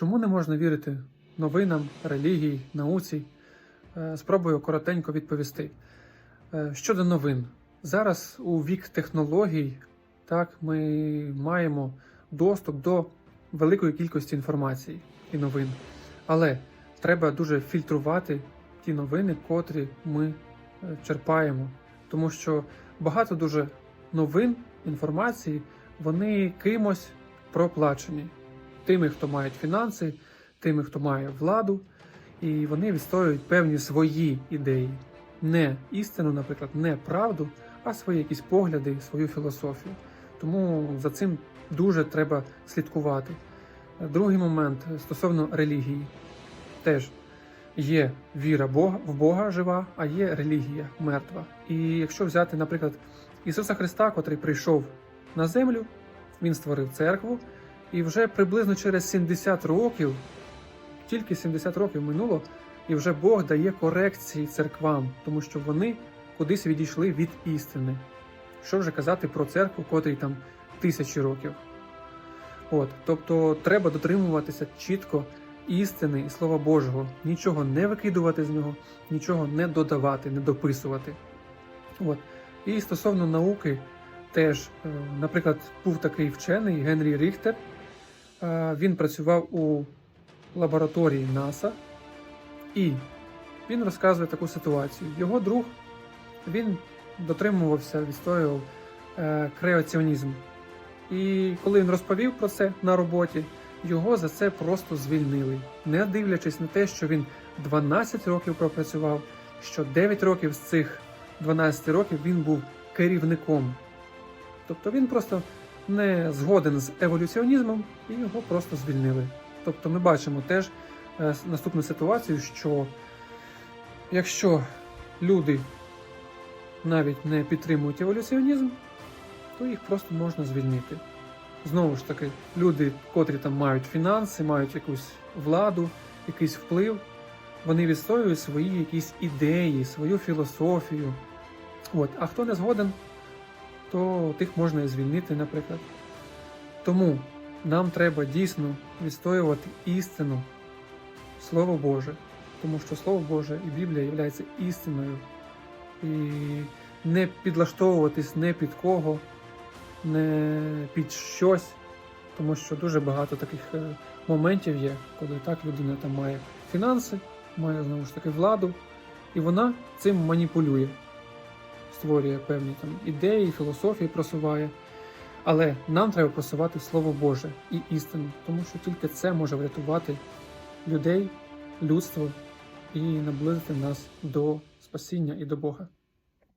Чому не можна вірити новинам, релігії, науці? Е, Спробую коротенько відповісти. Е, Щодо новин, зараз у вік технологій так, ми маємо доступ до великої кількості інформації і новин. Але треба дуже фільтрувати ті новини, котрі ми е, черпаємо. Тому що багато дуже новин, інформації, вони кимось проплачені. Тими, хто мають фінанси, тими, хто має владу, і вони відстоюють певні свої ідеї. Не істину, наприклад, не правду, а свої якісь погляди, свою філософію. Тому за цим дуже треба слідкувати. Другий момент стосовно релігії. Теж є віра Бога в Бога жива, а є релігія мертва. І якщо взяти, наприклад, Ісуса Христа, котрий прийшов на землю, Він створив церкву, і вже приблизно через 70 років, тільки 70 років минуло, і вже Бог дає корекції церквам, тому що вони кудись відійшли від істини. Що вже казати про церкву, котрій там тисячі років. От, тобто треба дотримуватися чітко істини і Слова Божого, нічого не викидувати з нього, нічого не додавати, не дописувати. От. І стосовно науки, теж, е, наприклад, був такий вчений Генрі Ріхтер. Е, Він працював у лабораторії НАСА, і він розказує таку ситуацію. Його друг він дотримувався, відстоював е, креаціонізм. І коли він розповів про це на роботі, його за це просто звільнили, не дивлячись на те, що він 12 років пропрацював, що 9 років з цих 12 років він був керівником. Тобто він просто не згоден з еволюціонізмом і його просто звільнили. Тобто ми бачимо теж е, наступну ситуацію, що якщо люди навіть не підтримують еволюціонізм, то їх просто можна звільнити. Знову ж таки, люди, котрі там мають фінанси, мають якусь владу, якийсь вплив, вони відстоюють свої якісь ідеї, свою філософію. От. А хто не згоден, то тих можна і звільнити, наприклад. Тому нам треба дійсно відстоювати істину, Слово Боже, тому що Слово Боже і Біблія є істиною. І не підлаштовуватись не під кого, не під щось, тому що дуже багато таких е, моментів є, коли так людина там має фінанси, має знову ж таки владу, і вона цим маніпулює, створює певні там ідеї, філософії просуває. Але нам треба просувати Слово Боже і істину, тому що тільки це може врятувати людей, людство і наблизити нас до спасіння і до Бога.